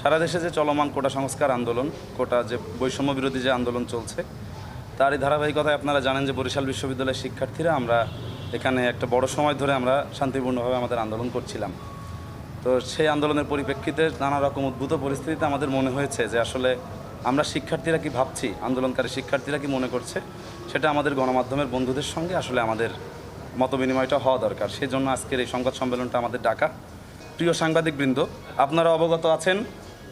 সারা দেশে যে চলমান কোটা সংস্কার আন্দোলন, কোটা যে বৈষম্য বিরোধী যে আন্দোলন চলছে, তারই ধারাবাহিকতায় আপনারা জানেন যে বরিশাল বিশ্ববিদ্যালয়ের শিক্ষার্থীরা আমরা এখানে একটা বড় সময় ধরে আমরা শান্তিপূর্ণভাবে আমাদের আন্দোলন করছিলাম। তো সেই আন্দোলনের পরিপ্রেক্ষিতে নানা রকম উদ্ভূত পরিস্থিতিতে আমাদের মনে হয়েছে যে আসলে আমরা শিক্ষার্থীরা কি ভাবছি, আন্দোলনকারী শিক্ষার্থীরা কি মনে করছে, সেটা আমাদের গণমাধ্যমের বন্ধুদের সঙ্গে আসলে আমাদের মতবিনিময়টা হওয়া দরকার। সেই জন্য আজকের এই সংবাদ সম্মেলনটা আমাদের ডাকা। প্রিয় সাংবাদিকবৃন্দ, আপনারা অবগত আছেন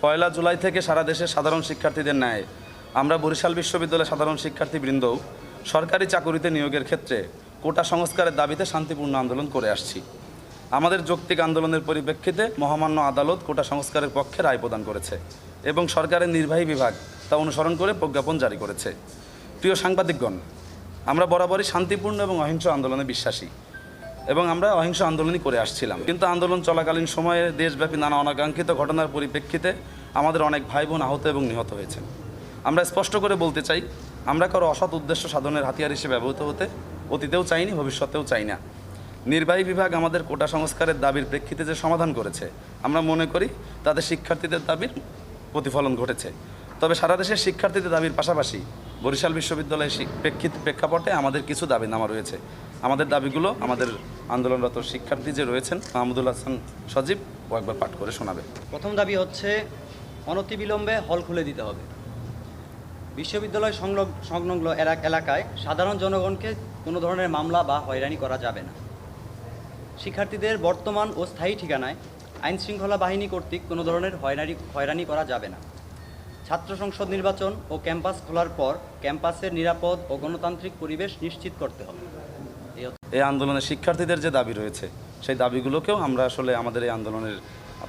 পয়লা জুলাই থেকে সারা দেশের সাধারণ শিক্ষার্থীদের ন্যায়। আমরা বরিশাল বিশ্ববিদ্যালয়ের সাধারণ শিক্ষার্থীবৃন্দও সরকারি চাকুরিতে নিয়োগের ক্ষেত্রে কোটা সংস্কারের দাবিতে শান্তিপূর্ণ আন্দোলন করে আসছি। আমাদের যৌক্তিক আন্দোলনের পরিপ্রেক্ষিতে মহামান্য আদালত কোটা সংস্কারের পক্ষে রায় প্রদান করেছে এবং সরকারের নির্বাহী বিভাগ তা অনুসরণ করে প্রজ্ঞাপন জারি করেছে। প্রিয় সাংবাদিকগণ, আমরা বরাবরই শান্তিপূর্ণ এবং অহিংস আন্দোলনে বিশ্বাসী এবং আমরা অহিংস আন্দোলনই করে আসছিলাম। কিন্তু আন্দোলন চলাকালীন সময়ে দেশব্যাপী নানা অনাকাঙ্ক্ষিত ঘটনার পরিপ্রেক্ষিতে আমাদের অনেক ভাই বোন আহত এবং নিহত হয়েছেন। আমরা স্পষ্ট করে বলতে চাই, আমরা কারও অসৎ উদ্দেশ্য সাধনের হাতিয়ার হিসেবে ব্যবহৃত হতে অতীতেও চাইনি, ভবিষ্যতেও চাই না। নির্বাহী বিভাগ আমাদের কোটা সংস্কারের দাবির প্রেক্ষিতে যে সমাধান করেছে, আমরা মনে করি তাদের শিক্ষার্থীদের দাবির প্রতিফলন ঘটেছে। তবে সারা দেশের শিক্ষার্থীদের দাবির পাশাপাশি বরিশাল বিশ্ববিদ্যালয়ের প্রেক্ষিত প্রেক্ষাপটে আমাদের কিছু দাবিনামা রয়েছে। আমাদের দাবিগুলো আমাদের আন্দোলনরত শিক্ষার্থী যে রয়েছেন, মাহমুদুল হাসান সজীব, ও একবার পাঠ করে শোনাবে। প্রথম দাবি হচ্ছে অনতিবিলম্বে হল খুলে দিতে হবে। বিশ্ববিদ্যালয় সংলগ সংলগ্ন এলাক- এলাকায় সাধারণ জনগণকে কোনো ধরনের মামলা বা হয়রানি করা যাবে না। শিক্ষার্থীদের বর্তমান ও স্থায়ী ঠিকানায় আইন শৃঙ্খলা বাহিনী কর্তৃক কোনো ধরনের হয়রানি হয়রানি করা যাবে না। ছাত্র সংসদ নির্বাচন ও ক্যাম্পাস খোলার পর ক্যাম্পাসের নিরাপদ ও গণতান্ত্রিক পরিবেশ নিশ্চিত করতে হবে। এই আন্দোলনে শিক্ষার্থীদের যে দাবি রয়েছে, সেই দাবিগুলোকেও আমরা আসলে আমাদের এই আন্দোলনের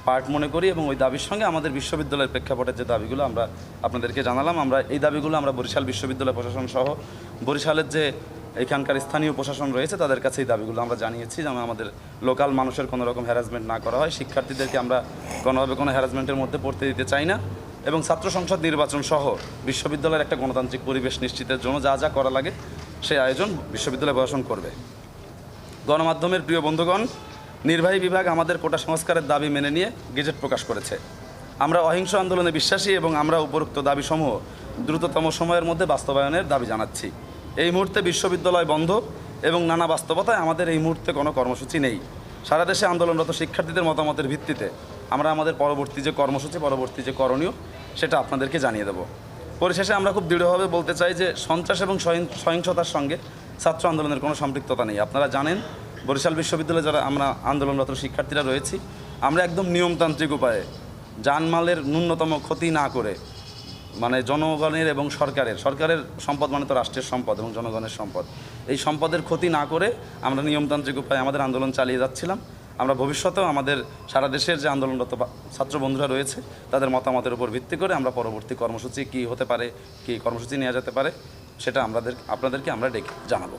পার্ট মনে করি এবং ওই দাবির সঙ্গে আমাদের বিশ্ববিদ্যালয়ের প্রেক্ষাপটের যে দাবিগুলো আমরা আপনাদেরকে জানালাম, আমরা এই দাবিগুলো আমরা বরিশাল বিশ্ববিদ্যালয় প্রশাসন সহ বরিশালের যে এখানকার স্থানীয় প্রশাসন রয়েছে তাদের কাছে এই দাবিগুলো আমরা জানিয়েছি যেন আমাদের লোকাল মানুষের কোনো রকম হ্যারাসমেন্ট না করা হয়। শিক্ষার্থীদেরকে আমরা কোনোভাবে কোনো হ্যারাসমেন্টের মধ্যে পড়তে দিতে চাই না এবং ছাত্র সংসদ নির্বাচন সহ বিশ্ববিদ্যালয়ের একটা গণতান্ত্রিক পরিবেশ নিশ্চিতের জন্য যা যা করা লাগে সেই আয়োজন বিশ্ববিদ্যালয় প্রশাসন করবে। গণমাধ্যমের প্রিয় বন্ধুগণ নির্বাহী বিভাগ আমাদের কোটা সংস্কারের দাবি মেনে নিয়ে গেজেট প্রকাশ করেছে। আমরা অহিংস আন্দোলনে বিশ্বাসী এবং আমরা উপরোক্ত দাবিসমূহ দ্রুততম সময়ের মধ্যে বাস্তবায়নের দাবি জানাচ্ছি। এই মুহূর্তে বিশ্ববিদ্যালয় বন্ধ এবং নানা বাস্তবতায় আমাদের এই মুহূর্তে কোনো কর্মসূচি নেই। সারা দেশে আন্দোলনরত শিক্ষার্থীদের মতামতের ভিত্তিতে আমরা আমাদের পরবর্তী যে কর্মসূচি, পরবর্তী যে করণীয়, সেটা আপনাদেরকে জানিয়ে দেব। পরিশেষে আমরা খুব দৃঢ়ভাবে বলতে চাই যে সন্ত্রাস এবং সহিংসতার সঙ্গে ছাত্র আন্দোলনের কোনো সম্পৃক্ততা নেই। আপনারা জানেন বরিশাল বিশ্ববিদ্যালয়ে যারা আমরা আন্দোলনরত শিক্ষার্থীরা রয়েছি, আমরা একদম নিয়মতান্ত্রিক উপায়ে জানমালের ন্যূনতম ক্ষতি না করে মানে জনগণের এবং সরকারের সরকারের সম্পদ মানে তো রাষ্ট্রের সম্পদ এবং জনগণের সম্পদ, এই সম্পদের ক্ষতি না করে আমরা নিয়মতান্ত্রিক উপায়ে আমাদের আন্দোলন চালিয়ে যাচ্ছিলাম। আমরা ভবিষ্যতেও আমাদের সারা দেশের যে আন্দোলনরত ছাত্র বন্ধুরা রয়েছে, তাদের মতামতের উপর ভিত্তি করে আমরা পরবর্তী কর্মসূচি কী হতে পারে, কী কর্মসূচি নেওয়া যেতে পারে, সেটা আমাদের আপনাদেরকে আমরা ডেকে জানাব।